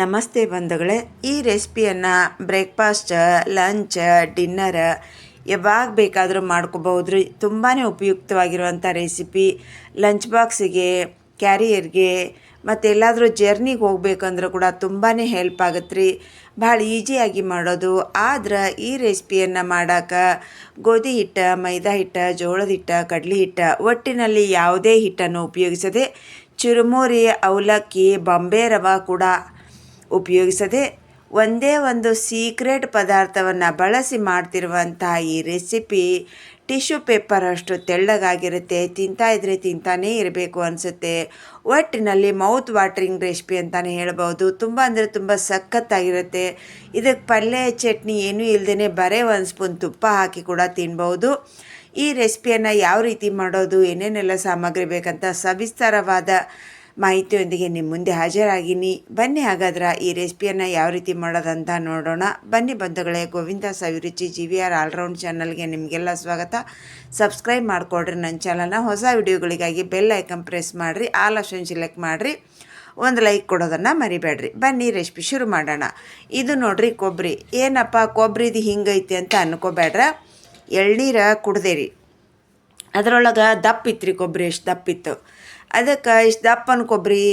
ನಮಸ್ತೆ ಬಂಧುಗಳೇ, ಈ ರೆಸಿಪಿಯನ್ನು ಬ್ರೇಕ್ಫಾಸ್ಟ್, ಲಂಚ್, ಡಿನ್ನರ್ ಯಾವಾಗ ಬೇಕಾದರೂ ಮಾಡ್ಕೋಬಹುದ್ರಿ ತುಂಬಾ ಉಪಯುಕ್ತವಾಗಿರುವಂಥ ರೆಸಿಪಿ. ಲಂಚ್ ಬಾಕ್ಸಿಗೆ, ಕ್ಯಾರಿಯರ್ಗೆ, ಮತ್ತು ಎಲ್ಲಾದರೂ ಜರ್ನಿಗೆ ಹೋಗ್ಬೇಕಂದ್ರೂ ಕೂಡ ತುಂಬಾ ಹೆಲ್ಪ್ ಆಗುತ್ತೆ ರೀ ಭಾಳ ಈಸಿಯಾಗಿ ಮಾಡೋದು. ಆದ್ರೆ ಈ ರೆಸಿಪಿಯನ್ನು ಮಾಡೋಕೆ ಗೋಧಿ ಹಿಟ್ಟು, ಮೈದಾ ಹಿಟ್ಟು, ಜೋಳದ ಹಿಟ್ಟು, ಕಡಲೆ ಹಿಟ್ಟು ಒಟ್ಟಿನಲ್ಲಿ ಯಾವುದೇ ಹಿಟ್ಟನ್ನು ಉಪಯೋಗಿಸದೆ ಚುರುಮುರಿ, ಅವಲಕ್ಕಿ, ಬಾಂಬೆ ರವೆ ಕೂಡ ಉಪಯೋಗಿಸದೆ ಒಂದೇ ಒಂದು ಸೀಕ್ರೆಟ್ ಪದಾರ್ಥವನ್ನು ಬಳಸಿ ಮಾಡ್ತಿರುವಂಥ ಈ ರೆಸಿಪಿ ಟಿಶ್ಯೂ ಪೇಪರ್ ಅಷ್ಟು ತೆಳ್ಳಗಾಗಿರುತ್ತೆ, ತಿಂತಾ ಇದ್ರೆ ತಿಂತಾನೇ ಇರಬೇಕು ಅನಿಸುತ್ತೆ. ಒಟ್ಟಿನಲ್ಲಿ ಮೌತ್ ವಾಟ್ರಿಂಗ್ ರೆಸಿಪಿ ಅಂತಲೇ ಹೇಳ್ಬೋದು. ತುಂಬ ಅಂದರೆ ತುಂಬ ಸಖತ್ತಾಗಿರುತ್ತೆ. ಇದಕ್ಕೆ ಪಲ್ಯ, ಚಟ್ನಿ ಏನೂ ಇಲ್ಲದೇ ಬರೇ ಒಂದು ಸ್ಪೂನ್ ತುಪ್ಪ ಹಾಕಿ ಕೂಡ ತಿನ್ಬೋದು. ಈ ರೆಸಿಪಿಯನ್ನು ಯಾವ ರೀತಿ ಮಾಡೋದು, ಏನೇನೆಲ್ಲ ಸಾಮಗ್ರಿ ಬೇಕಂತ ಸವಿಸ್ತಾರವಾದ ಮಾಹಿತಿಯೊಂದಿಗೆ ನಿಮ್ಮ ಮುಂದೆ ಹಾಜರಾಗಿನಿ. ಬನ್ನಿ ಹಾಗಾದ್ರೆ ಈ ರೆಸಿಪಿಯನ್ನು ಯಾವ ರೀತಿ ಮಾಡೋದಂತ ನೋಡೋಣ. ಬನ್ನಿ ಬಂಧುಗಳೇ, Govinda Saviruchi G V R all round ಚಾನಲ್ಗೆ ನಿಮಗೆಲ್ಲ ಸ್ವಾಗತ. ಸಬ್ಸ್ಕ್ರೈಬ್ ಮಾಡಿಕೊಡ್ರಿ ನನ್ನ ಚಾನಲ್ನ. ಹೊಸ ವಿಡಿಯೋಗಳಿಗಾಗಿ ಬೆಲ್ ಐಕನ್ ಪ್ರೆಸ್ ಮಾಡಿರಿ, ಆಲ್ ಆಪ್ಷನ್ ಸೆಲೆಕ್ಟ್ ಮಾಡಿರಿ. ಒಂದು ಲೈಕ್ ಕೊಡೋದನ್ನು ಮರಿಬೇಡ್ರಿ. ಬನ್ನಿ ರೆಸಿಪಿ ಶುರು ಮಾಡೋಣ. ಇದು ನೋಡ್ರಿ ಕೊಬ್ಬರಿ ಏನಪ್ಪ ಕೊಬ್ಬರಿದು ಹಿಂಗೈತಿ ಅಂತ ಅನ್ಕೋಬೇಡ್ರ. ಎಳ್ನೀರ ಕುಡ್ದೇರಿ. ಅದರೊಳಗೆ ದಪ್ಪ ಇತ್ತು ರೀ ಕೊಬ್ಬರಿ ಎಷ್ಟು ದಪ್ಪಿತ್ತು ಅದಕ್ಕೆ ಇಷ್ಟು ದಪ್ಪನ ಕೊಬ್ಬರಿ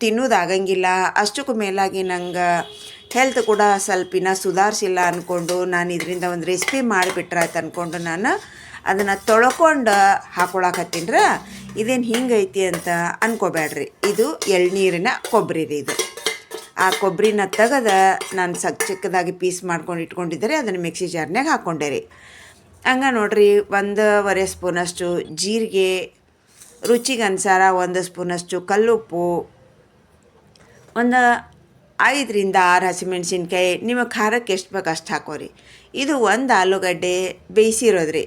ತಿನ್ನೋದಾಗಂಗಿಲ್ಲ ಅಷ್ಟಕ್ಕೂ ಮೇಲಾಗಿ ನಂಗೆ ಹೆಲ್ತ್ ಕೂಡ ಸ್ವಲ್ಪ ಸುಧಾರಿಸಿಲ್ಲ ಅಂದ್ಕೊಂಡು ನಾನು ಇದರಿಂದ ಒಂದು ರೆಸಿಪಿ ಮಾಡಿಬಿಟ್ರಾಯ್ತು ಅಂದ್ಕೊಂಡು ನಾನು ಅದನ್ನು ತೊಳ್ಕೊಂಡು ಹಾಕೊಳಕತ್ತೀನ್ರ? ಇದೇನು ಹಿಂಗೈತಿ ಅಂತ ಅನ್ಕೋಬೇಡ್ರಿ ಇದು ಎಳ್ನೀರಿನ ಕೊಬ್ಬರಿ ರೀ ಇದು. ಆ ಕೊಬ್ಬರಿನ ತೆಗೆದ ನಾನು ಸಕ್ ಚಿಕ್ಕದಾಗಿ ಪೀಸ್ ಮಾಡ್ಕೊಂಡು ಇಟ್ಕೊಂಡಿದ್ದರೆ ಅದನ್ನು ಮಿಕ್ಸಿ ಜಾರ್ನಾಗ ಹಾಕ್ಕೊಂಡೆ ರೀ. ಹಂಗೆ ನೋಡ್ರಿ ಒಂದೂವರೆ ಸ್ಪೂನಷ್ಟು ಜೀರಿಗೆ ರುಚಿಗೆ ಅನುಸಾರ ಒಂದು ಸ್ಪೂನಷ್ಟು ಕಲ್ಲುಪ್ಪು, ಒಂದು ಐದರಿಂದ ಆರು ಹಸಿಮೆಣ್ಸಿನ್ಕಾಯಿ, ನಿಮಗೆ ಖಾರಕ್ಕೆ ಎಷ್ಟು ಬೇಕು ಅಷ್ಟು ಹಾಕೋರಿ. ಇದು ಒಂದು ಆಲೂಗಡ್ಡೆ ಬೇಯಿಸಿರೋದ್ರಿ.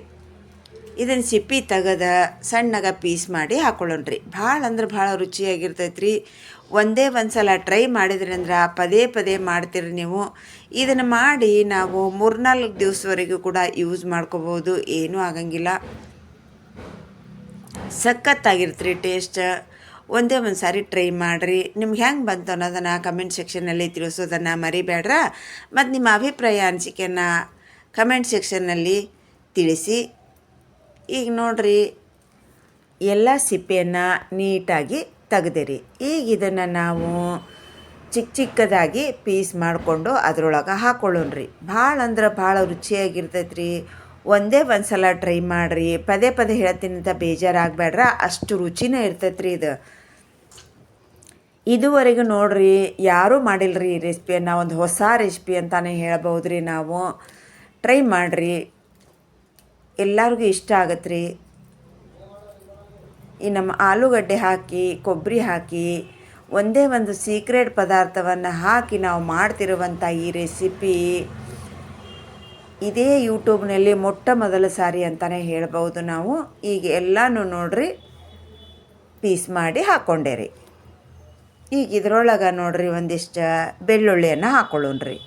ಇದನ್ನು ಸಿಪ್ಪಿ ತೆಗೆದ ಸಣ್ಣಗೆ ಪೀಸ್ ಮಾಡಿ ಹಾಕೊಳ್ಳೋಣ್ರಿ. ಭಾಳ ಅಂದ್ರೆ ಭಾಳ ರುಚಿಯಾಗಿರ್ತೈತೆ ರೀ ಒಂದೇ ಒಂದು ಸಲ ಟ್ರೈ ಮಾಡಿದ್ರಿ ಅಂದ್ರೆ ಪದೇ ಪದೇ ಮಾಡ್ತೀರಿ ನೀವು. ಇದನ್ನು ಮಾಡಿ ನಾವು ಮೂರ್ನಾಲ್ಕು ದಿವಸವರೆಗೂ ಕೂಡ ಯೂಸ್ ಮಾಡ್ಕೋಬೋದು. ಏನೂ ಆಗಂಗಿಲ್ಲ. ಸಖತ್ತಾಗಿರುತ್ತೆ ರೀ ಟೇಸ್ಟ್ ಒಂದೇ ಒಂದು ಸಾರಿ ಟ್ರೈ ಮಾಡಿರಿ. ನಿಮ್ಗೆ ಹೆಂಗೆ ಬಂತು ಅನ್ನೋದನ್ನು ಕಮೆಂಟ್ ಸೆಕ್ಷನಲ್ಲಿ ತಿಳಿಸೋದನ್ನು ಮರಿಬೇಡ್ರ. ಮತ್ತು ನಿಮ್ಮ ಅಭಿಪ್ರಾಯ ಅನಿಸಿಕೆಯನ್ನು ಕಮೆಂಟ್ ಸೆಕ್ಷನ್ನಲ್ಲಿ ತಿಳಿಸಿ. ಈಗ ನೋಡಿರಿ, ಎಲ್ಲ ಸಿಪ್ಪೆಯನ್ನು ನೀಟಾಗಿ ತೆಗೆದಿರಿ. ಈಗ ಇದನ್ನು ನಾವು ಚಿಕ್ಕ ಚಿಕ್ಕದಾಗಿ ಪೀಸ್ ಮಾಡಿಕೊಂಡು ಅದರೊಳಗೆ ಹಾಕೊಳ್ಳೋಣ್ರಿ. ಭಾಳ ಅಂದ್ರೆ ಭಾಳ ರುಚಿಯಾಗಿರ್ತೈತೆ ರೀ ಒಂದೇ ಒಂದು ಸಲ ಟ್ರೈ ಮಾಡಿರಿ. ಪದೇ ಪದೇ ಹೇಳ್ತೀನಿ ಅಂತ ಬೇಜಾರಾಗಬೇಡ್ರ. ಅಷ್ಟು ರುಚಿನೇ ಇರ್ತೈತ್ರಿ ಇದು. ಇದುವರೆಗೂ ನೋಡ್ರಿ, ಯಾರೂ ಮಾಡಿಲ್ಲರಿ ಈ ರೆಸಿಪಿಯನ್ನು ಒಂದು ಹೊಸ ರೆಸಿಪಿ ಅಂತಲೇ ಹೇಳ್ಬೋದು ರೀ ನಾವು. ಟ್ರೈ ಮಾಡಿರಿ. ಎಲ್ಲರಿಗೂ ಇಷ್ಟ ಆಗತ್ತೆ ಈ ನಮ್ಮ ಆಲೂಗಡ್ಡೆ ಹಾಕಿ ಕೊಬ್ಬರಿ ಹಾಕಿ, ಒಂದೇ ಒಂದು ಸೀಕ್ರೆಟ್ ಪದಾರ್ಥವನ್ನು ಹಾಕಿ ನಾವು ಮಾಡ್ತಿರುವಂಥ ಈ ರೆಸಿಪಿ ಇದೇ ಯೂಟ್ಯೂಬ್ನಲ್ಲಿ ಮೊಟ್ಟ ಮೊದಲ ಸಾರಿ ಅಂತಲೇ ಹೇಳ್ಬೋದು ನಾವು. ಈಗ ಎಲ್ಲನೂ ನೋಡ್ರಿ, ಪೀಸ್ ಮಾಡಿ ಹಾಕ್ಕೊಂಡೆ ರೀ ಈಗ ಇದ್ರೊಳಗೆ ನೋಡ್ರಿ ಒಂದಿಷ್ಟು ಬೆಳ್ಳುಳ್ಳಿಯನ್ನು ಹಾಕ್ಕೊಳ್ಳೋಣ್ರಿ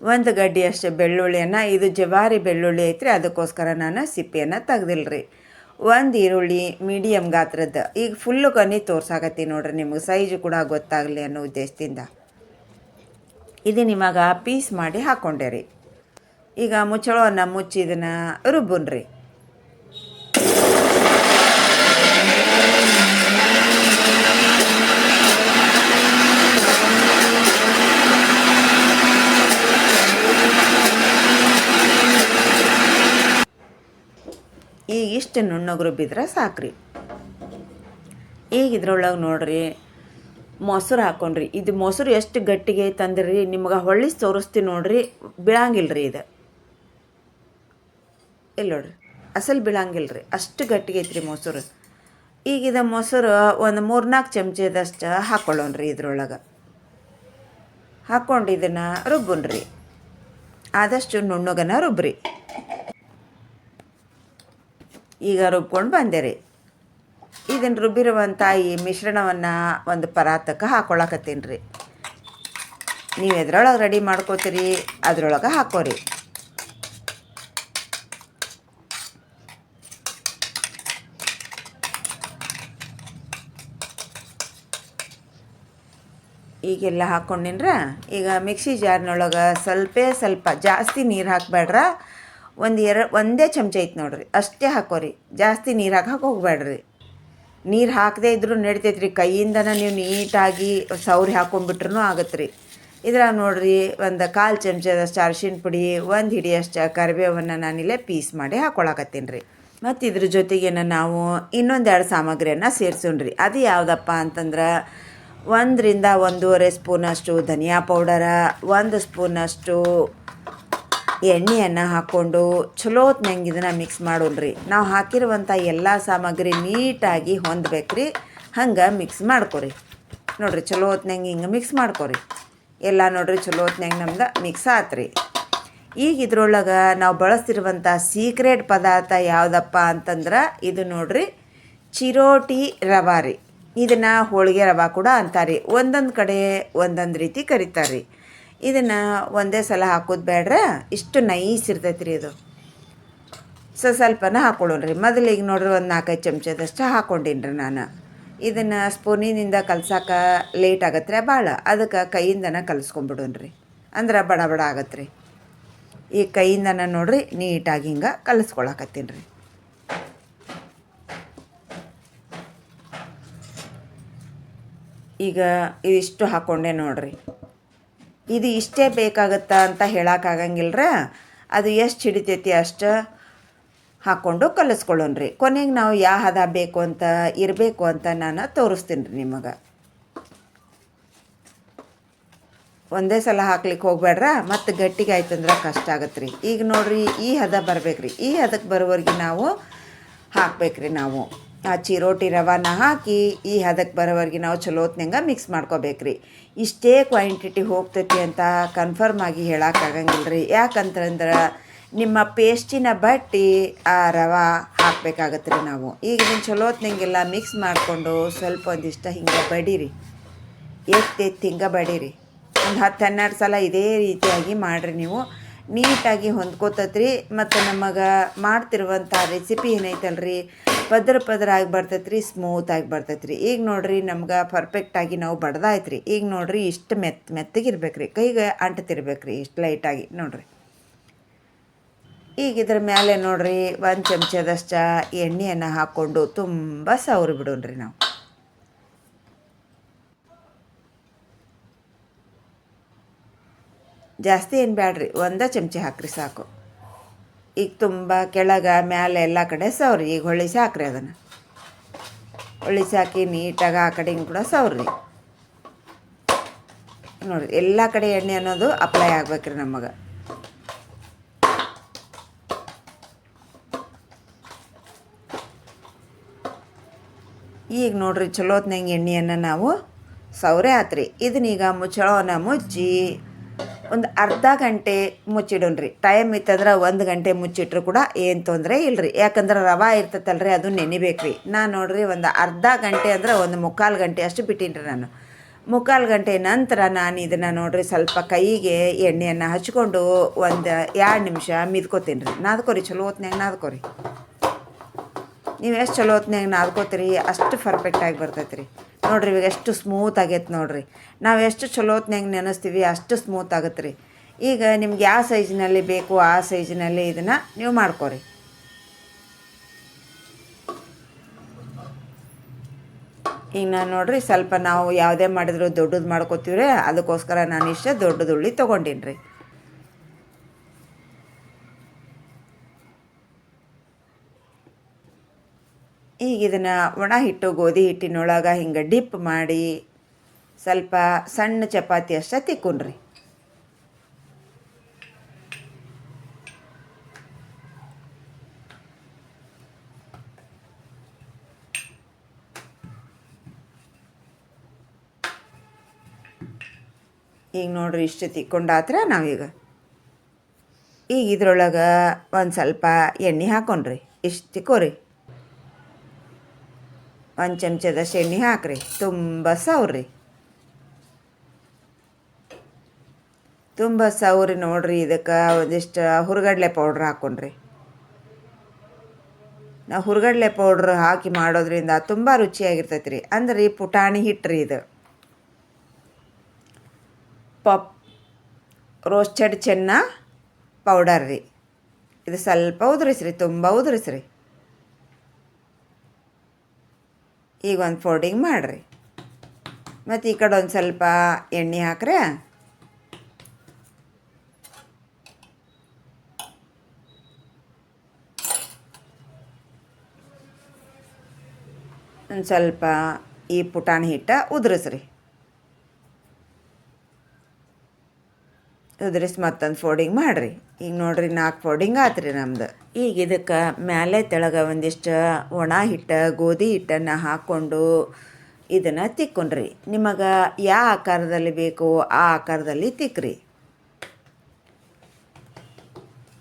ಒಂದು ಗಡ್ಡಿಯಷ್ಟು ಬೆಳ್ಳುಳ್ಳಿಯನ್ನು, ಇದು ಜವಾರಿ ಬೆಳ್ಳುಳ್ಳಿ ಐತ್ರಿ, ಅದಕ್ಕೋಸ್ಕರ ನಾನು ಸಿಪ್ಪೆಯನ್ನು ತೆಗ್ದಿಲ್ರಿ. ಒಂದು ಈರುಳ್ಳಿ ಮೀಡಿಯಮ್ ಗಾತ್ರದ್ದು ಈಗ ಫುಲ್ಲು ಕನ್ನಿ ತೋರ್ಸಾಕತ್ತಿ ನೋಡ್ರಿ, ನಿಮಗೆ ಸೈಜು ಕೂಡ ಗೊತ್ತಾಗಲಿ ಅನ್ನೋ ಉದ್ದೇಶದಿಂದ. ಇದು ನಿಮಗೆ ಪೀಸ್ ಮಾಡಿ ಹಾಕ್ಕೊಂಡೆ ರೀ. ಈಗ ಮುಚ್ಚಳವನ್ನು ಮುಚ್ಚಿ ಇದನ್ನು ರುಬ್ಬನ್ರಿ ಈಗ ಇಷ್ಟು ನುಣ್ಣಗೆ ರುಬ್ಬಿದ್ರೆ ಸಾಕ್ರಿ. ಈಗ ಇದ್ರೊಳಗೆ ನೋಡ್ರಿ ಮೊಸರು ಹಾಕೊಂಡ್ರಿ. ಇದು ಮೊಸರು ಎಷ್ಟು ಗಟ್ಟಿಗೆ ಐತಂದ್ರಿ ನಿಮ್ಗೆ ಹೊಳ್ಳಿ ತೋರಿಸ್ತೀನಿ ನೋಡ್ರಿ ಬೀಳಂಗಿಲ್ಲ ರೀ ಇದು. ಇಲ್ಲ ನೋಡ್ರಿ, ಅಸಲು ಬೀಳಂಗಿಲ್ಲ ರೀ ಅಷ್ಟು ಗಟ್ಟಿಗೆ ಐತ್ರಿ ಮೊಸರು. ಈಗ ಇದು ಮೊಸರು ಒಂದು ಮೂರ್ನಾಲ್ಕು ಚಮಚದಷ್ಟು ಹಾಕ್ಕೊಳ್ಳೋಣ್ರಿ ಇದ್ರೊಳಗೆ. ಹಾಕ್ಕೊಂಡು ಇದನ್ನು ರುಬ್ಬನ್ರಿ ಆದಷ್ಟು ನುಣ್ಣಗನ ರುಬ್ರಿ ಈಗ ರುಬ್ಕೊಂಡು ಬಂದೆ ರೀ ಇದನ್ನು ರುಬ್ಬಿರುವಂಥ ಈ ಮಿಶ್ರಣವನ್ನು ಒಂದು ಪರಾತಕ್ಕೆ ಹಾಕ್ಕೊಳಕತ್ತೀನಿ ರೀ ನೀವು ಎದ್ರೊಳಗೆ ರೆಡಿ ಮಾಡ್ಕೋತೀರಿ, ಅದ್ರೊಳಗೆ ಹಾಕೋರಿ. ಈಗೆಲ್ಲ ಹಾಕ್ಕೊಂಡಿನ್ರ ಈಗ ಮಿಕ್ಸಿ ಜಾರ್ನೊಳಗೆ ಸ್ವಲ್ಪ ಸ್ವಲ್ಪ ಜಾಸ್ತಿ ನೀರು ಹಾಕಬೇಡ್ರ. ಒಂದು ಎರಡು, ಒಂದೇ ಚಮಚ ಐತೆ ನೋಡ್ರಿ, ಅಷ್ಟೇ ಹಾಕೋರಿ. ಜಾಸ್ತಿ ನೀರು ಹಾಕಿ ಹೋಗ್ಬೇಡ್ರಿ. ನೀರು ಹಾಕದೇ ಇದ್ರೂ ನಡಿತೈತೆ ರೀ ಕೈಯಿಂದನೇ ನೀವು ನೀಟಾಗಿ ಸೌರಿ ಹಾಕೊಂಡ್ಬಿಟ್ರೂ ಆಗತ್ತೆ ರೀ ಇದ್ರಾಗ ನೋಡಿರಿ ಒಂದು ಕಾಲು ಚಮಚದಷ್ಟು ಅರಿಶಿನ ಪುಡಿ, ಒಂದು ಹಿಡಿಯಷ್ಟು ಕರಿಬೇವನ್ನು ನಾನಿಲ್ಲೇ ಪೀಸ್ ಮಾಡಿ ಹಾಕೊಳಕತ್ತೀನಿ ರೀ ಮತ್ತು ಇದ್ರ ಜೊತೆಗೇನ ನಾವು ಇನ್ನೊಂದೆರಡು ಸಾಮಗ್ರಿಯನ್ನು ಸೇರ್ಸೋಣ್ರಿ. ಅದು ಯಾವುದಪ್ಪ ಅಂತಂದ್ರೆ ಒಂದರಿಂದ ಒಂದೂವರೆ ಸ್ಪೂನಷ್ಟು ಧನಿಯಾ ಪೌಡರ, ಒಂದು ಸ್ಪೂನಷ್ಟು ಎಣ್ಣೆಯನ್ನು ಹಾಕ್ಕೊಂಡು ಚಲೋ ಹೊತ್ನಂಗೆ ಇದನ್ನು ಮಿಕ್ಸ್ ಮಾಡೋಣ್ರಿ. ನಾವು ಹಾಕಿರುವಂಥ ಎಲ್ಲ ಸಾಮಗ್ರಿ ನೀಟಾಗಿ ಹೊಂದ್ಬೇಕ್ರಿ. ಹಂಗೆ ಮಿಕ್ಸ್ ಮಾಡ್ಕೊರಿ. ನೋಡ್ರಿ ಚಲೋ ಹೊತ್ನಂಗೆ ಹಿಂಗೆ ಮಿಕ್ಸ್ ಮಾಡ್ಕೊರಿ. ಎಲ್ಲ ನೋಡ್ರಿ ಚಲೋ ಹೊತ್ನಂಗೆ ನಮ್ದು ಮಿಕ್ಸ್ ಆತ್ರಿ. ಈಗ ಇದ್ರೊಳಗೆ ನಾವು ಬಳಸ್ತಿರುವಂಥ ಸೀಕ್ರೆಟ್ ಪದಾರ್ಥ ಯಾವುದಪ್ಪ ಅಂತಂದ್ರೆ ಇದು ನೋಡ್ರಿ. ಚಿರೋಟಿ ರವಾ ರೀ. ಇದನ್ನು ಹೋಳಿಗೆ ರವಾ ಕೂಡ ಅಂತಾರೆ. ಒಂದೊಂದು ಕಡೆ ಒಂದೊಂದು ರೀತಿ ಕರಿತಾರೆ ರೀ ಇದನ್ನು ಒಂದೇ ಸಲ ಹಾಕೋದು ಬೇಡ್ರ ಇಷ್ಟು ನೈಸ್ ಇರ್ತೈತೆ ರೀ ಇದು. ಸೊ ಸ್ವಲ್ಪನ ಹಾಕ್ಕೊಳ್ಳೋಣ್ರಿ ಮೊದಲು ಈಗ ನೋಡ್ರಿ ಒಂದು ನಾಲ್ಕೈದು ಚಮಚದಷ್ಟು ರೀ ನಾನು. ಇದನ್ನು ಸ್ಪೂನಿನಿಂದ ಕಲ್ಸಕ್ಕೆ ಲೇಟ್ ಆಗತ್ತೆ ರೀ ಭಾಳ ಅದಕ್ಕೆ ಕೈಯಿಂದನ ಕಲಿಸ್ಕೊಂಬಿಡೋಣ್ರಿ. ಅಂದ್ರೆ ಬಡ ಬಡ ಆಗತ್ತೆ ರೀ ಈ ಕೈಯಿಂದನ ನೋಡ್ರಿ ನೀಟಾಗಿ ಹಿಂಗೆ ಕಲಿಸ್ಕೊಳಕತ್ತೀನಿ ರೀ ಈಗ ಇದಿಷ್ಟು ಹಾಕ್ಕೊಂಡೆ ನೋಡ್ರಿ. ಇದು ಇಷ್ಟೇ ಬೇಕಾಗುತ್ತಾ ಅಂತ ಹೇಳೋಕ್ಕಾಗಂಗಿಲ್ರ? ಅದು ಎಷ್ಟು ಹಿಡಿತೈತಿ ಅಷ್ಟು ಹಾಕ್ಕೊಂಡು ಕಲಿಸ್ಕೊಳ್ಳೋಣ್ರಿ. ಕೊನೆಗೆ ನಾವು ಯಾವ ಹದ ಬೇಕು ಅಂತ ಇರಬೇಕು ಅಂತ ನಾನು ತೋರಿಸ್ತೀನಿ ರೀ ನಿಮಗೆ. ಒಂದೇ ಸಲ ಹಾಕ್ಲಿಕ್ಕೆ ಹೋಗ್ಬೇಡ್ರ ಮತ್ತು ಗಟ್ಟಿಗೆ ಆಯ್ತಂದ್ರೆ ಕಷ್ಟ ಆಗತ್ತೆ ರೀ ಈಗ ನೋಡ್ರಿ, ಈ ಹದ ಬರ್ಬೇಕ್ರಿ. ಈ ಹದಕ್ಕೆ ಬರೋವರೆಗೆ ನಾವು ಹಾಕ್ಬೇಕ್ರಿ ನಾವು. ಆ ಚಿರೋಟಿ ರವಾನ ಹಾಕಿ, ಈ ಹದಕ್ಕೆ ಬರೋವರೆಗೆ ನಾವು ಚಲೋತ್ನಂಗೆ ಮಿಕ್ಸ್ ಮಾಡ್ಕೋಬೇಕ್ರಿ. ಇಷ್ಟೇ ಕ್ವಾಂಟಿಟಿ ಹೋಗ್ತೈತಿ ಅಂತ ಕನ್ಫರ್ಮ್ ಆಗಿ ಹೇಳೋಕ್ಕಾಗಂಗಿಲ್ಲ ರೀ ಯಾಕಂತಂದ್ರೆ ನಿಮ್ಮ ಪೇಸ್ಟಿನ ಬಟ್ಟಿ, ಆ ರವೆ ಹಾಕ್ಬೇಕಾಗತ್ತೆ ರೀ ನಾವು. ಈಗ ಇದನ್ನು ಚಲೋತ್ನಂಗೆಲ್ಲ ಮಿಕ್ಸ್ ಮಾಡಿಕೊಂಡು ಸ್ವಲ್ಪ ಒಂದಿಷ್ಟು ಹಿಂಗೆ ಬಡೀರಿ. ಎತ್ತಿ ತಿಂಗ ಹಿಂಗೆ ಬಡೀರಿ. ಒಂದು ಹತ್ತು ಹನ್ನೆರಡು ಸಲ ಇದೇ ರೀತಿಯಾಗಿ ಮಾಡಿರಿ ನೀವು. ನೀಟಾಗಿ ಹೊಂದ್ಕೋತತ್ರಿ. ಮತ್ತು ನಮಗೆ ಮಾಡ್ತಿರುವಂಥ ರೆಸಿಪಿ ಏನೈತಲ್ರಿ? ಪದ್ರ ಪದ್ರ ಆಗಿ ಬರ್ತೈತ್ರಿ ಸ್ಮೂತ್ ಆಗಿ ಬರ್ತೈತ್ರಿ. ಈಗ ನೋಡ್ರಿ ನಮ್ಗೆ ಪರ್ಫೆಕ್ಟಾಗಿ ನಾವು ಬಡ್ದಾಯ್ತು ರೀ ಈಗ ನೋಡ್ರಿ ಇಷ್ಟು ಮೆತ್ತ ಮೆತ್ತಗಿರ್ಬೇಕು ರೀ ಕೈಗೆ ಅಂಟತಿರ್ಬೇಕ್ರಿ ಇಷ್ಟು ಲೈಟಾಗಿ ನೋಡ್ರಿ. ಈಗ ಇದ್ರ ಮೇಲೆ ನೋಡ್ರಿ ಒಂದು ಚಮಚದಷ್ಟು ಎಣ್ಣೆಯನ್ನು ಹಾಕ್ಕೊಂಡು ತುಂಬ ಸವ್ರಿ ಬಿಡೋಣ್ರಿ ನಾವು. ಜಾಸ್ತಿ ಏನು ಬ್ಯಾಡ್ರಿ, ಒಂದ ಚಮಚ ಹಾಕ್ರಿ ಸಾಕು. ಈಗ ತುಂಬ ಕೆಳಗೆ, ಮ್ಯಾಲೆ ಎಲ್ಲ ಕಡೆ ಸವ್ರಿ. ಈಗ ಹೊಳಿಸಿ ಹಾಕ್ರಿ ಅದನ್ನು. ಹೊಳಿಸಿ ಹಾಕಿ ನೀಟಾಗಿ ಆ ಕಡೆ ಕೂಡ ಸವ್ರಿ. ನೋಡಿರಿ, ಎಲ್ಲ ಕಡೆ ಎಣ್ಣೆ ಅನ್ನೋದು ಅಪ್ಲೈ ಆಗ್ಬೇಕ್ರಿ ನಮಗೆ. ಈಗ ನೋಡ್ರಿ, ಚಲೋತ್ನಂಗೆ ಎಣ್ಣೆಯನ್ನು ನಾವು ಸೌರೆ ಆತ್ರಿ ಇದನ್ನೀಗ ಮುಚ್ಚಳೋನ ಮುಚ್ಚಿ ಒಂದು ಅರ್ಧ ಗಂಟೆ ಮುಚ್ಚಿಡೋಣ್ರಿ. ಟೈಮ್ ಇತ್ತಂದ್ರೆ ಒಂದು ಗಂಟೆ ಮುಚ್ಚಿಟ್ರು ಕೂಡ ಏನು ತೊಂದರೆ ಇಲ್ಲರಿ ಯಾಕಂದ್ರೆ ರವೆ ಇರ್ತೈತಲ್ರಿ, ಅದು ನೆನಿಬೇಕು ರೀ ನಾನು ನೋಡ್ರಿ ಒಂದು ಅರ್ಧ ಗಂಟೆ ಅಂದ್ರೆ ಒಂದು ಮುಕ್ಕಾಲು ಗಂಟೆ ಅಷ್ಟು ಬಿಟ್ಟಿನ್ರಿ ನಾನು. ಮುಕ್ಕಾಲು ಗಂಟೆ ನಂತರ ನಾನು ಇದನ್ನು ನೋಡ್ರಿ ಸ್ವಲ್ಪ ಕೈಗೆ ಎಣ್ಣೆಯನ್ನು ಹಚ್ಕೊಂಡು ಒಂದು ಎರಡು ನಿಮಿಷ ಮಿದ್ಕೋತೀನಿ ರೀ ನಾದ್ಕೋರಿ, ಚಲೋ ಹೊತ್ನ್ಯಾಗ ನಾದ್ಕೋರಿ. ನೀವು ಎಷ್ಟು ಚಲೋ ಹೊತ್ನ್ಯಾಗ ನಾದ್ಕೋತೀರಿ, ಅಷ್ಟು ಪರ್ಫೆಕ್ಟಾಗಿ ಬರ್ತೈತೆ ರೀ ನೋಡ್ರಿ, ಇವಾಗ ಎಷ್ಟು ಸ್ಮೂತ್ ಆಗೈತೆ ನೋಡ್ರಿ. ನಾವು ಎಷ್ಟು ಚಲೋ ಹೊತ್ನ್ಯಾಗ ನೆನೆಸ್ತೀವಿ, ಅಷ್ಟು ಸ್ಮೂತ್ ಆಗುತ್ತೆ ರೀ ಈಗ ನಿಮ್ಗೆ ಯಾವ ಸೈಜ್ನಲ್ಲಿ ಬೇಕು, ಆ ಸೈಜ್ನಲ್ಲಿ ಇದನ್ನು ನೀವು ಮಾಡ್ಕೊರಿ. ಈಗ ನಾನು ನೋಡ್ರಿ, ಸ್ವಲ್ಪ ನಾವು ಯಾವುದೇ ಮಾಡಿದ್ರು ದೊಡ್ಡದು ಮಾಡ್ಕೋತೀವ್ರಿ, ಅದಕ್ಕೋಸ್ಕರ ನಾನು ಇಷ್ಟ ದೊಡ್ಡದುಳ್ಳಿ ತೊಗೊಂಡೀನಿ ರೀ ಈಗ ಇದನ್ನು ಒಣ ಹಿಟ್ಟು, ಗೋಧಿ ಹಿಟ್ಟಿನೊಳಗೆ ಹಿಂಗೆ ಡಿಪ್ ಮಾಡಿ ಸ್ವಲ್ಪ ಸಣ್ಣ ಚಪಾತಿ ಅಷ್ಟೇ ತಿಕ್ಕೊಂಡ್ರಿ ಈಗ ನೋಡ್ರಿ ಇಷ್ಟು ತಿಕ್ಕೊಂಡಾತ್ರ ನಾವೀಗ ಈಗ ಇದ್ರೊಳಗೆ ಒಂದು ಸ್ವಲ್ಪ ಎಣ್ಣೆ ಹಾಕೊಂಡ್ರಿ. ಇಷ್ಟು ತಿಕ್ಕೋರಿ. ಒಂದು ಚಮಚದ ಎಣ್ಣೆ ಹಾಕ್ರಿ, ತುಂಬ ಸವ್ರಿ. ತುಂಬ ಸವ್ರಿ ನೋಡ್ರಿ, ಇದಕ್ಕೆ ಒಂದಿಷ್ಟು ಹುರಗಡಲೆ ಪೌಡ್ರ್ ಹಾಕೊಂಡ್ರಿ. ನಾವು ಹುರಗಡಲೆ ಪೌಡ್ರ್ ಹಾಕಿ ಮಾಡೋದ್ರಿಂದ ತುಂಬ ರುಚಿಯಾಗಿರ್ತೈತೆ ರೀ ಅಂದ್ರೆ ಪುಟಾಣಿ ಹಿಟ್ಟು ರೀ ಇದು. ಪಪ್ ರೋಸ್ಟೆಡ್ ಚೆನ್ನ ಪೌಡರ್ ರೀ. ಇದು ಸ್ವಲ್ಪ ಉದುರಿಸ್ರಿ, ತುಂಬ ಉದುರಿಸ್ರಿ. ಈಗ ಒಂದು ಫೋಲ್ಡಿಂಗ್ ಮಾಡಿರಿ. ಮತ್ತು ಈ ಕಡೆ ಒಂದು ಸ್ವಲ್ಪ ಎಣ್ಣೆ ಹಾಕ್ರೆ ಒಂದು ಸ್ವಲ್ಪ ಈ ಪುಟಾಣಿ ಹಿಟ್ಟ ಉದುರಿಸ್ರಿ. ಉದುರಿಸಿ ಮತ್ತೊಂದು ಫೋಲ್ಡಿಂಗ್ ಮಾಡಿರಿ. ಈಗ ನೋಡಿರಿ ನಾಲ್ಕು ಫೋಲ್ಡಿಂಗ್ ಆತ್ರಿ ನಮ್ದು. ಈಗ ಇದಕ್ಕೆ ಮೇಲೆ ತೆಳಗೆ ಒಂದಿಷ್ಟು ಒಣ ಹಿಟ್ಟು, ಗೋಧಿ ಹಿಟ್ಟನ್ನು ಹಾಕ್ಕೊಂಡು ಇದನ್ನು ತಿಕ್ಕೊಂಡ್ರಿ. ನಿಮಗೆ ಯಾವ ಆಕಾರದಲ್ಲಿ ಬೇಕೋ ಆ ಆಕಾರದಲ್ಲಿ ತಿಕ್ಕ್ರಿ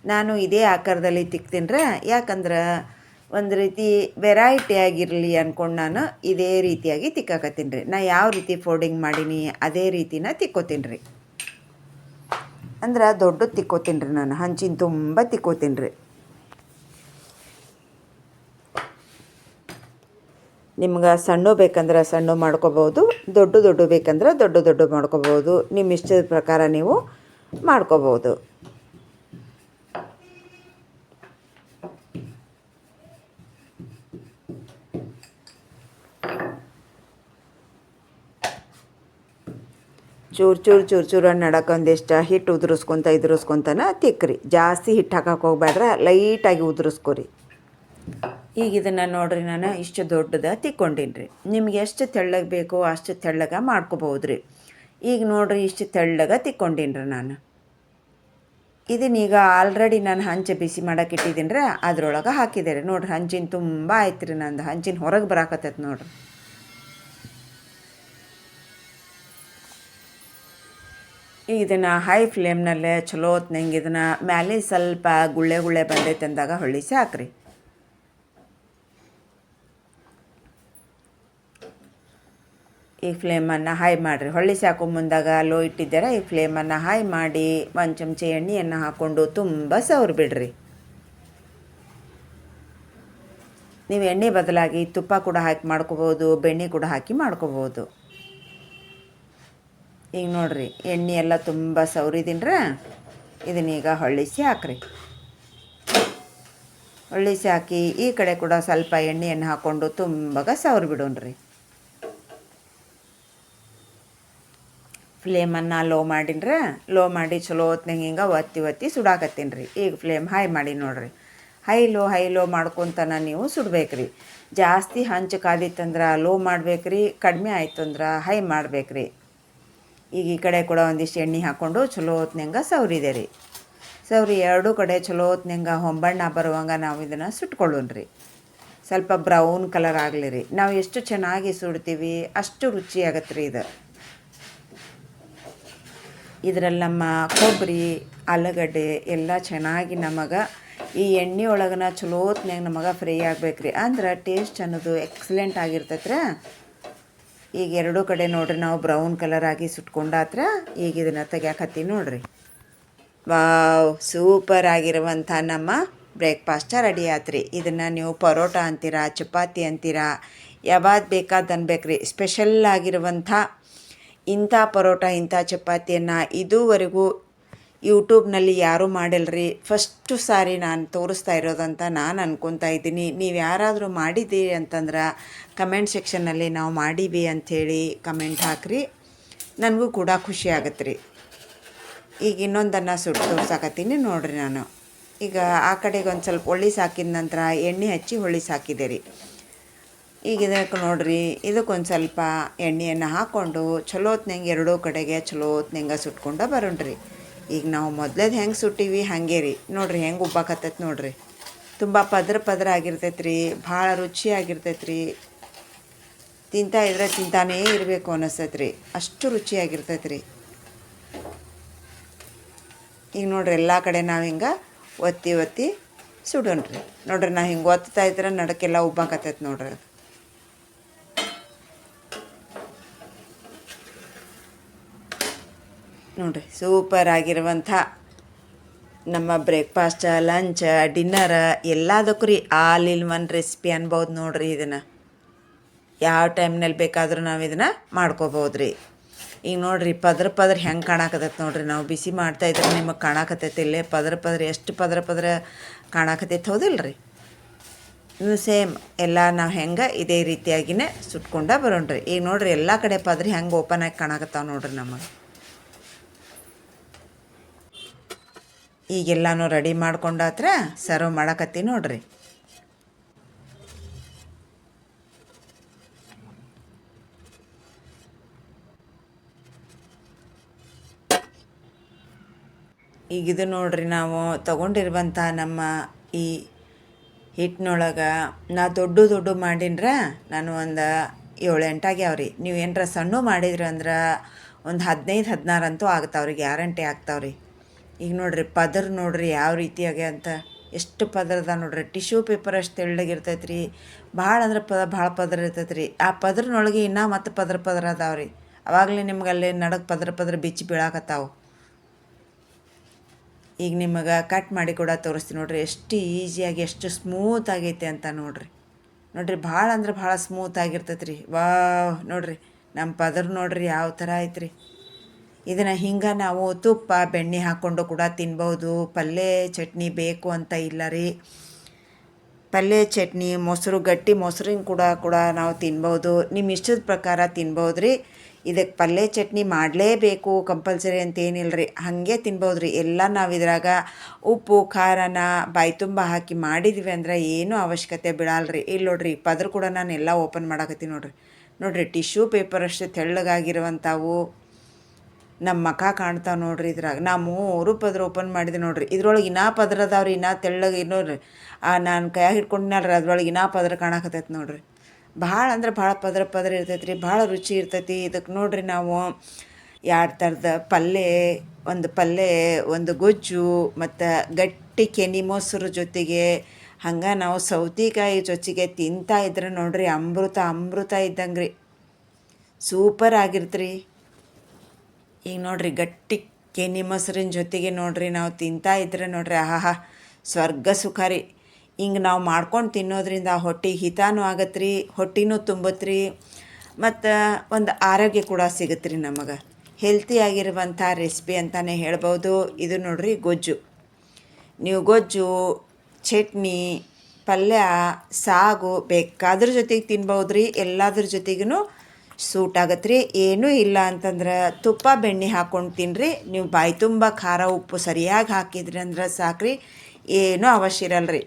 ನಾನು ಇದೇ ಆಕಾರದಲ್ಲಿ ತಿಕ್ತೀನಿ ಯಾಕಂದ್ರೆ ಒಂದು ರೀತಿ ವೆರೈಟಿ ಆಗಿರಲಿ ಅಂದ್ಕೊಂಡು ನಾನು ಇದೇ ರೀತಿಯಾಗಿ ತಿಕ್ಕಾಕತ್ತೀನಿ ರೀ ನಾ ಯಾವ ರೀತಿ ಫೋಲ್ಡಿಂಗ್ ಮಾಡೀನಿ ಅದೇ ರೀತಿನ ತಿಕ್ಕೋತೀನಿ ರೀ ಅಂದ್ರೆ ದೊಡ್ಡದು ತಿಕ್ಕೋತೀನಿ ರೀ ನಾನು. ಹಂಚಿನ ತುಂಬ ತಿಕ್ಕೋತೀನಿ ರೀ ನಿಮ್ಗೆ ಸಣ್ಣ ಬೇಕಂದ್ರೆ ಸಣ್ಣ ಮಾಡ್ಕೋಬೋದು, ದೊಡ್ಡ ದೊಡ್ಡ ಬೇಕಂದ್ರೆ ದೊಡ್ಡ ದೊಡ್ಡ ಮಾಡ್ಕೋಬೋದು. ನಿಮ್ಮ ಇಷ್ಟದ ಪ್ರಕಾರ ನೀವು ಮಾಡ್ಕೋಬೋದು. ಚೂರು ಚೂರು ಚೂರು ಚೂರು ನಡಕ್ಕೆ ಒಂದಿಷ್ಟು ಹಿಟ್ಟು ಉದುರಿಸ್ಕೊತ ಇದುರಿಸ್ಕೊತನ ತಿಕ್ಕ್ರಿ ಜಾಸ್ತಿ ಹಿಟ್ಟು ಹಾಕಕ್ಕೆ ಹೋಗ್ಬೇಡ್ರೆ ಲೈಟಾಗಿ ಉದುರಿಸ್ಕೊರಿ. ಈಗ ಇದನ್ನು ನೋಡ್ರಿ ನಾನು, ಇಷ್ಟು ದೊಡ್ಡದ ತಿಕ್ಕೊಂಡಿನ್ರಿ. ರೀ ನಿಮ್ಗೆ ಎಷ್ಟು ತೆಳ್ಳಗೆ ಬೇಕೋ ಅಷ್ಟು ತೆಳ್ಳಗೆ ಮಾಡ್ಕೋಬೋದು ರೀ ಈಗ ನೋಡ್ರಿ ಇಷ್ಟು ತೆಳ್ಳಗೆ ತಿಕ್ಕೊಂಡಿನ್ರಿ ರೀ ನಾನು ಇದನ್ನೀಗ ಆಲ್ರೆಡಿ ನಾನು ಹಂಚು ಬಿಸಿ ಮಾಡಕ್ಕೆ ಇಟ್ಟಿದ್ದೀನಿ ರೀ ಅದ್ರೊಳಗೆ ರೀ ನೋಡ್ರಿ ಹಂಚಿನ ತುಂಬ ಆಯ್ತು ರೀ ನಂದು, ಹಂಚಿನ ಹೊರಗೆ ಬರಾಕತ್ತೈತೆ ನೋಡ್ರಿ. ಈಗ ಇದನ್ನು ಹೈ ಫ್ಲೇಮ್ನಲ್ಲೇ ಚಲೋ ಹೊತ್ನಂಗೆ ಇದನ್ನು ಮ್ಯಾಲೆ ಸ್ವಲ್ಪ ಗುಳ್ಳೆ ಗುಳ್ಳೆ ಬಂದೈತೆ ಅಂದಾಗ ಹೊಳ್ಳಿಸಿ ಹಾಕ್ರಿ. ಈ ಫ್ಲೇಮನ್ನು ಹೈ ಮಾಡಿರಿ. ಹೊಳ್ಳಿ ಸಾಕು ಮುಂದಾಗ ಲೋ ಇಟ್ಟಿದ್ದೀರ, ಈ ಫ್ಲೇಮನ್ನು ಹೈ ಮಾಡಿ ಒಂದು ಚಮಚ ಎಣ್ಣೆಯನ್ನು ಹಾಕ್ಕೊಂಡು ತುಂಬ ಸವ್ರು ಬಿಡ್ರಿ. ನೀವು ಎಣ್ಣೆ ಬದಲಾಗಿ ತುಪ್ಪ ಕೂಡ ಹಾಕಿ ಮಾಡ್ಕೋಬೋದು, ಬೆಣ್ಣೆ ಕೂಡ ಹಾಕಿ ಮಾಡ್ಕೋಬೋದು. ಈಗ ನೋಡ್ರಿ, ಎಣ್ಣೆ ಎಲ್ಲ ತುಂಬ ಸವ್ರಿದೀನ್ರ ಇದನ್ನೀಗ ಹೊಳ್ಳಿಸಿ ಹಾಕ್ರಿ. ಹೊಳ್ಳಿಸಿ ಹಾಕಿ ಈ ಕಡೆ ಕೂಡ ಸ್ವಲ್ಪ ಎಣ್ಣೆಯನ್ನು ಹಾಕ್ಕೊಂಡು ತುಂಬಗ ಸವ್ರು ಬಿಡೋಣ್ರಿ. ಫ್ಲೇಮನ್ನು ಲೋ ಮಾಡಿನ್ರ ಲೋ ಮಾಡಿ ಚಲೋ ಹೊತ್ನಾಗ ಹಿಂಗೆ ಒತ್ತಿ ಒತ್ತಿ ಸುಡಾಕತ್ತೀನಿ ರೀ. ಈಗ ಫ್ಲೇಮ್ ಹೈ ಮಾಡಿ ನೋಡಿರಿ. ಹೈ ಲೋ ಹೈ ಲೋ ಮಾಡ್ಕೊತನ ನೀವು ಸುಡ್ಬೇಕ್ರಿ. ಜಾಸ್ತಿ ಹಂಚು ಕಾದಿತ್ತಂದ್ರೆ ಲೋ ಮಾಡ್ಬೇಕ್ರಿ, ಕಡಿಮೆ ಆಯ್ತು ಅಂದ್ರೆ ಹೈ ಮಾಡ್ಬೇಕ್ರಿ. ಈಗ ಈ ಕಡೆ ಕೂಡ ಒಂದಿಷ್ಟು ಎಣ್ಣೆ ಹಾಕ್ಕೊಂಡು ಚಲೋ ಹೊತ್ನಂಗೆ ಸೌರಿದೆ ರೀ. ಸೌರಿ ಎರಡೂ ಕಡೆ ಚಲೋ ಹೊತ್ನಂಗೆ ಹೊಂಬಣ್ಣ ಬರುವಂಗ ನಾವು ಇದನ್ನು ಸುಟ್ಕೊಳ್ಳೋಣ ರೀ. ಸ್ವಲ್ಪ ಬ್ರೌನ್ ಕಲರ್ ಆಗಲಿ ರೀ. ನಾವು ಎಷ್ಟು ಚೆನ್ನಾಗಿ ಸುಡ್ತೀವಿ, ಅಷ್ಟು ರುಚಿ ಆಗತ್ತೆ ರೀ ಇದು. ಇದರಲ್ಲಿ ನಮ್ಮ ಕೊಬ್ಬರಿ, ಆಲೂಗಡ್ಡೆ ಎಲ್ಲ ಚೆನ್ನಾಗಿ ನಮಗೆ ಈ ಎಣ್ಣೆ ಒಳಗನ ಚಲೋತ್ನಾಗ ನಮಗೆ ಫ್ರೈ ಆಗ್ಬೇಕು ರೀ ಅಂದ್ರೆ ಟೇಸ್ಟ್ ಅನ್ನೋದು ಎಕ್ಸಲೆಂಟ್ ಆಗಿರ್ತೈತ್ರಿ ಈಗ ಎರಡೂ ಕಡೆ ನೋಡ್ರಿ ನಾವು ಬ್ರೌನ್ ಕಲರ್ ಆಗಿ ಸುಟ್ಕೊಂಡಾತ್ರ ಈಗ ಇದನ್ನು ತೆಗ್ಯಾಕತ್ತೀನಿ ನೋಡ್ರಿ. ವಾವ್, ಸೂಪರ್ ಆಗಿರುವಂಥ ನಮ್ಮ ಬ್ರೇಕ್ಫಾಸ್ಟ ರೆಡಿ ಆತ್ರಿ. ಇದನ್ನು ನೀವು ಪರೋಟ ಅಂತೀರಾ, ಚಪಾತಿ ಅಂತೀರಾ ಯಾವಾಗ ಬೇಕಾದ ಅನ್ಬೇಕು ರೀ ಸ್ಪೆಷಲ್ ಆಗಿರುವಂಥ ಇಂಥ ಪರೋಟ, ಇಂಥ ಚಪಾತಿಯನ್ನು ಇದುವರೆಗೂ ಯೂಟ್ಯೂಬ್ನಲ್ಲಿ ಯಾರೂ ಮಾಡಿಲ್ರಿ. ಫಸ್ಟು ಸಾರಿ ನಾನು ತೋರಿಸ್ತಾ ಇರೋದಂತ ನಾನು ಅನ್ಕೊತಾ ಇದ್ದೀನಿ. ನೀವು ಯಾರಾದರೂ ಮಾಡಿದ್ದೀರಿ ಅಂತಂದ್ರೆ ಕಮೆಂಟ್ ಸೆಕ್ಷನ್ನಲ್ಲಿ ನಾವು ಮಾಡೀವಿ ಅಂಥೇಳಿ ಕಮೆಂಟ್ ಹಾಕ್ರಿ. ನನಗೂ ಕೂಡ ಖುಷಿ ಆಗತ್ತೆ ರೀ ಈಗ ಇನ್ನೊಂದನ್ನು ಸುಟ್ಟು ತೋರ್ಸಾಕತ್ತೀನಿ ನೋಡಿರಿ ನಾನು. ಈಗ ಆ ಕಡೆಗೆ ಒಂದು ಸ್ವಲ್ಪ ಹೊಳ್ಳಿ ಸಾಕಿದ ನಂತರ ಎಣ್ಣೆ ಹಚ್ಚಿ ಹೊಳ್ಳಿ ಸಾಕಿದೆ ರೀ. ಈಗ ಇದಕ್ಕೆ ನೋಡ್ರಿ, ಇದಕ್ಕೊಂದು ಸ್ವಲ್ಪ ಎಣ್ಣೆಯನ್ನು ಹಾಕ್ಕೊಂಡು ಚಲೋ ಹೊತ್ನಂಗೆ ಎರಡೂ ಕಡೆಗೆ ಚಲೋ ಹೊತ್ನಂಗೆ ಸುಟ್ಕೊಂಡು ಬರೋಣ್ರಿ. ಈಗ ನಾವು ಮೊದ್ಲೇದು ಹೆಂಗೆ ಸುಟ್ಟಿವಿ ಹಾಗೆ ರೀ. ನೋಡ್ರಿ ಹೆಂಗೆ ಉಬ್ಬಾಕತ್ತೈತೆ ನೋಡ್ರಿ. ತುಂಬ ಪದ್ರ ಪದ್ರ ಆಗಿರ್ತೈತೆ ರೀ ಭಾಳ ರುಚಿಯಾಗಿರ್ತೈತೆ ರೀ ತಿಂತಾ ಇದ್ರೆ ತಿಂತಾನೇ ಇರಬೇಕು ಅನ್ನಿಸ್ತೈತೆ ರೀ ಅಷ್ಟು ರುಚಿಯಾಗಿರ್ತೈತೆ ರೀ ಈಗ ನೋಡ್ರಿ ಎಲ್ಲ ಕಡೆ ನಾವು ಹಿಂಗೆ ಒತ್ತಿ ಒತ್ತಿ ಸುಡೋಣ್ರಿ. ನೋಡ್ರಿ ನಾ ಹಿಂಗೆ ಒತ್ತಾ ಇದ್ರೆ ನಡಕ್ಕೆಲ್ಲ ಉಬ್ಬಾಕತ್ತೈತೆ ನೋಡ್ರಿ. ನೋಡ್ರಿ ಸೂಪರ್ ಆಗಿರುವಂಥ ನಮ್ಮ ಬ್ರೇಕ್ಫಾಸ್ಟ ಲಂಚ ಡಿನ್ನರ ಎಲ್ಲದಕ್ಕೂ ರೀ ಆಲ್ ಇನ್ ಒನ್ ರೆಸಿಪಿ ಅನ್ಬೋದು ನೋಡಿರಿ ಇದನ್ನು. ಯಾವ ಟೈಮ್ನಲ್ಲಿ ಬೇಕಾದರೂ ನಾವು ಇದನ್ನು ಮಾಡ್ಕೋಬೋದು ರೀ. ಈಗ ನೋಡಿರಿ, ಪದ್ರ ಪದ್ರ ಹೆಂಗೆ ಕಾಣಾಕತ್ತೈತೆ ನೋಡಿರಿ, ನಾವು ಬಿಸಿ ಮಾಡ್ತಾ ಇದ್ರೆ ನಿಮಗೆ ಕಾಣಕತ್ತೈತೆ ಇಲ್ಲೇ ಪದ್ರ ಪದ್ರ, ಎಷ್ಟು ಪದ್ರ ಪದ್ರ ಕಾಣಕತ್ತೈತೆ ಹೌದಿಲ್ಲ ರೀ ಇನ್ನು ಸೇಮ್ ಎಲ್ಲ ನಾವು ಹೆಂಗೆ ಇದೇ ರೀತಿಯಾಗಿನೇ ಸುಟ್ಕೊಂಡ ಬರೋಣ್ರಿ. ಈಗ ನೋಡ್ರಿ, ಎಲ್ಲ ಕಡೆ ಪದ್ರಿ ಹೆಂಗೆ ಓಪನ್ ಆಗಿ ಕಾಣಾಕತ್ತಾವೆ ನೋಡ್ರಿ ನಮಗೆ. ಈಗೆಲ್ಲಾನು ರೆಡಿ ಮಾಡ್ಕೊಂಡಾತ್ರ ಸರ್ವ್ ಮಾಡಕತ್ತಿ ನೋಡ್ರಿ. ಈಗ ಇದು ನೋಡ್ರಿ ನಾವು ತಗೊಂಡಿರುವಂಥ ನಮ್ಮ ಈ ಹಿಟ್ಟಿನೊಳಗೆ ನಾ ದೊಡ್ಡ ದೊಡ್ಡ ಮಾಡಿನ್ರ, ನಾನು ಒಂದು ಏಳು ಎಂಟಾಗ್ಯಾವ್ರಿ ನೀವು ಏನರ ಸಣ್ಣ ಮಾಡಿದ್ರಿ ಅಂದ್ರೆ ಒಂದು ಹದಿನೈದು ಹದಿನಾರು ಅಂತೂ ಆಗ್ತಾವ್ರಿ, ಗ್ಯಾರಂಟಿ ಆಗ್ತಾವ್ರಿ. ಈಗ ನೋಡ್ರಿ ಪದರ್ ನೋಡ್ರಿ ಯಾವ ರೀತಿಯಾಗೆ ಅಂತ. ಎಷ್ಟು ಪದರ ಅದ ನೋಡ್ರಿ. ಟಿಶ್ಯೂ ಪೇಪರ್ ಅಷ್ಟು ತೆಳ್ಳಗಿರ್ತೈತೆ ರೀ ಭಾಳ ಅಂದ್ರೆ ಪದ ಭಾಳ ಪದರ ಇರ್ತೈತೆ ರೀ ಆ ಪದರ್ನೊಳಗೆ ಇನ್ನೂ ಮತ್ತೆ ಪದರ ಪದರ ಅದಾವೆ ರೀ. ಅವಾಗಲೇ ನಿಮ್ಗೆ ಅಲ್ಲಿ ನಡಕ್ ಪದರ ಪದರ ಬಿಚ್ಚಿ ಬೀಳಾಕತ್ತಾವು. ಈಗ ನಿಮಗೆ ಕಟ್ ಮಾಡಿ ಕೂಡ ತೋರಿಸ್ತೀನಿ ನೋಡ್ರಿ. ಎಷ್ಟು ಈಸಿಯಾಗಿ ಎಷ್ಟು ಸ್ಮೂತ್ ಆಗೈತೆ ಅಂತ ನೋಡ್ರಿ. ನೋಡ್ರಿ, ಭಾಳ ಅಂದ್ರೆ ಭಾಳ ಸ್ಮೂತ್ ಆಗಿರ್ತೈತೆ ರೀ ವಾ ನೋಡ್ರಿ. ನಮ್ಮ ಪದರ್ ನೋಡ್ರಿ ಯಾವ ಥರ ಐತ್ರಿ. ಇದನ್ನು ಹಿಂಗೆ ನಾವು ತುಪ್ಪ, ಬೆಣ್ಣೆ ಹಾಕ್ಕೊಂಡು ಕೂಡ ತಿನ್ಬೋದು ಪಲ್ಯ ಚಟ್ನಿ ಬೇಕು ಅಂತ ಇಲ್ಲ ರೀ. ಪಲ್ಯ ಚಟ್ನಿ, ಮೊಸರು, ಗಟ್ಟಿ ಮೊಸರಿನ ಕೂಡ ಕೂಡ ನಾವು ತಿನ್ಬೋದು ನಿಮ್ಮ ಇಷ್ಟದ ಪ್ರಕಾರ ತಿನ್ಬೋದು ರೀ. ಇದಕ್ಕೆ ಪಲ್ಯ ಚಟ್ನಿ ಮಾಡಲೇಬೇಕು ಕಂಪಲ್ಸರಿ ಅಂತ ಏನಿಲ್ಲ ರೀ. ಹಾಗೆ ತಿನ್ಬೋದು ರೀ. ಎಲ್ಲ ನಾವು ಇದ್ರಾಗ ಉಪ್ಪು, ಖಾರನ ಬಾಯಿ ತುಂಬ ಹಾಕಿ ಮಾಡಿದ್ವಿ ಅಂದ್ರೆ ಏನೂ ಅವಶ್ಯಕತೆ ಬಿಡಲ್ಲ ರೀ. ಇಲ್ಲಿ ನೋಡ್ರಿ, ಪದ್ರ ಕೂಡ ನಾನು ಎಲ್ಲ ಓಪನ್ ಮಾಡಕತ್ತೀನಿ ನೋಡ್ರಿ. ನೋಡ್ರಿ ಟಿಶ್ಯೂ ಪೇಪರ್ ಅಷ್ಟು ತೆಳ್ಳಗಾಗಿರುವಂಥವು. ನಮ್ಮ ಮಖ ಕಾಣ್ತಾವೆ ನೋಡ್ರಿ ಇದ್ರಾಗ. ನಾ ಮೂರು ಪದ್ರ ಓಪನ್ ಮಾಡಿದೆ ನೋಡ್ರಿ. ಇದ್ರೊಳಗೆ ಇನ್ನೂ ಪದ್ರ ಅದಾವ್ರಿ ಇನ್ನೂ ತೆಳ್ಳಗೆ ಇನ್ನೋರಿ ಆ, ನಾನು ಕೈಯಾಗ ಹಿಡ್ಕೊಂಡಿನಲ್ರಿ, ಅದ್ರೊಳಗೆ ಇನ್ನೂ ಪದ್ರ ಕಾಣಕತ್ತೈತೆ ನೋಡ್ರಿ. ಭಾಳ ಅಂದ್ರೆ ಭಾಳ ಪದ್ರ ಪದ್ರ ಇರ್ತೈತೆ ರೀ ಭಾಳ ರುಚಿ ಇರ್ತೈತಿ. ಇದಕ್ಕೆ ನೋಡ್ರಿ ನಾವು ಎರಡು ಥರದ ಪಲ್ಯ ಒಂದು ಪಲ್ಯ ಒಂದು ಗೊಜ್ಜು, ಮತ್ತು ಗಟ್ಟಿ ಕೆನಿ ಮೊಸರು ಜೊತೆಗೆ ಹಂಗೆ ನಾವು ಸೌತೆಕಾಯಿ ಜೊತೆಗೆ ತಿಂತಾ ಇದ್ರೆ ನೋಡ್ರಿ, ಅಮೃತ ಅಮೃತ ಇದ್ದಂಗೆ ರೀ ಸೂಪರ್ ಆಗಿರ್ತ್ರಿ. ಈಗ ನೋಡ್ರಿ ಗಟ್ಟಿ ಕೆನಿ ಮೊಸರಿನ ಜೊತೆಗೆ ನೋಡ್ರಿ ನಾವು ತಿಂತಾ ಇದ್ರೆ ನೋಡ್ರಿ ಆಹಾ ಸ್ವರ್ಗ ಸುಖರಿ ಹಿಂಗೆ ನಾವು ಮಾಡ್ಕೊಂಡು ತಿನ್ನೋದ್ರಿಂದ ಹೊಟ್ಟೆ ಹಿತಾನೂ ಆಗತ್ತೆ ರೀ ಹೊಟ್ಟೆನೂ ತುಂಬತ್ತೆ ಮತ್ತು ಒಂದು ಆರೋಗ್ಯ ಕೂಡ ಸಿಗತ್ರಿ ರೀ ನಮಗೆ ಹೆಲ್ತಿಯಾಗಿರುವಂಥ ರೆಸಿಪಿ ಅಂತಲೇ ಹೇಳ್ಬೋದು. ಇದು ನೋಡ್ರಿ ಗೊಜ್ಜು. ನೀವು ಗೊಜ್ಜು, ಚಟ್ನಿ, ಪಲ್ಯ, ಸಾಗು ಬೇಕಾದ್ರ ಜೊತೆಗೆ ತಿನ್ಬೋದು ರೀ ಎಲ್ಲದ್ರ ಜೊತೆಗೂ ಸೂಟ್ ಆಗತ್ತೆ ರೀ ಏನೂ ಇಲ್ಲ ಅಂತಂದ್ರೆ ತುಪ್ಪ ಬೆಣ್ಣೆ ಹಾಕ್ಕೊಂಡು ತಿನ್ನಿರಿ ನೀವು ಬಾಯಿ ತುಂಬ ಖಾರ ಉಪ್ಪು ಸರಿಯಾಗಿ ಹಾಕಿದ್ರಿ ಅಂದ್ರೆ ಸಾಕ್ರಿ. ಏನೂ ಅವಶ್ಯ ಇರಲ್ರಿ.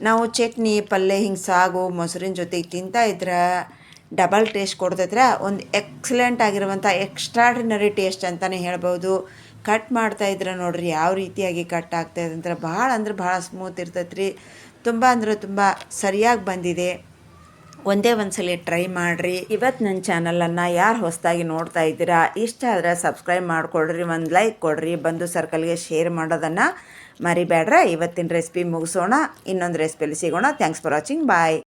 ನಾವು ಚಟ್ನಿ ಪಲ್ಯ ಹಿಂಗೆ ಸಾಗು, ಮೊಸರಿನ ಜೊತೆಗೆ ತಿಂತಾ ಇದ್ರೆ ಡಬಲ್ ಟೇಸ್ಟ್ ಕೊಡ್ತೈತ್ರ. ಒಂದು ಎಕ್ಸಲೆಂಟ್ ಆಗಿರುವಂಥ ಎಕ್ಸ್ಟ್ರಾಡಿನರಿ ಟೇಸ್ಟ್ ಅಂತಲೇ ಹೇಳ್ಬೋದು. ಕಟ್ ಮಾಡ್ತಾ ಇದ್ರೆ ನೋಡ್ರಿ ಯಾವ ರೀತಿಯಾಗಿ ಕಟ್ ಆಗ್ತಾಯಿದೆ ಅಂದ್ರೆ ಭಾಳ ಅಂದ್ರೆ ಭಾಳ ಸ್ಮೂತ್ ಇರ್ತೈತೆ ರೀ ತುಂಬ ಅಂದ್ರೆ ತುಂಬ ಸರಿಯಾಗಿ ಬಂದಿದೆ. ಒಂದೇ ಒಂದ್ಸಲಿ ಟ್ರೈ ಮಾಡಿರಿ. ಇವತ್ತು ನನ್ನ ಚಾನಲನ್ನು ಯಾರು ಹೊಸದಾಗಿ ನೋಡ್ತಾ ಇದ್ದೀರಾ, ಇಷ್ಟ ಆದರೆ ಸಬ್ಸ್ಕ್ರೈಬ್ ಮಾಡ್ಕೊಡ್ರಿ, ಒಂದು ಲೈಕ್ ಕೊಡ್ರಿ ಬಂದು ಸರ್ಕಲ್ಗೆ ಶೇರ್ ಮಾಡೋದನ್ನು ಮರಿಬೇಡ್ರ ಇವತ್ತಿನ ರೆಸಿಪಿ ಮುಗಿಸೋಣ, ಇನ್ನೊಂದು ರೆಸಿಪಿಯಲ್ಲಿ ಸಿಗೋಣ. Thanks for watching bye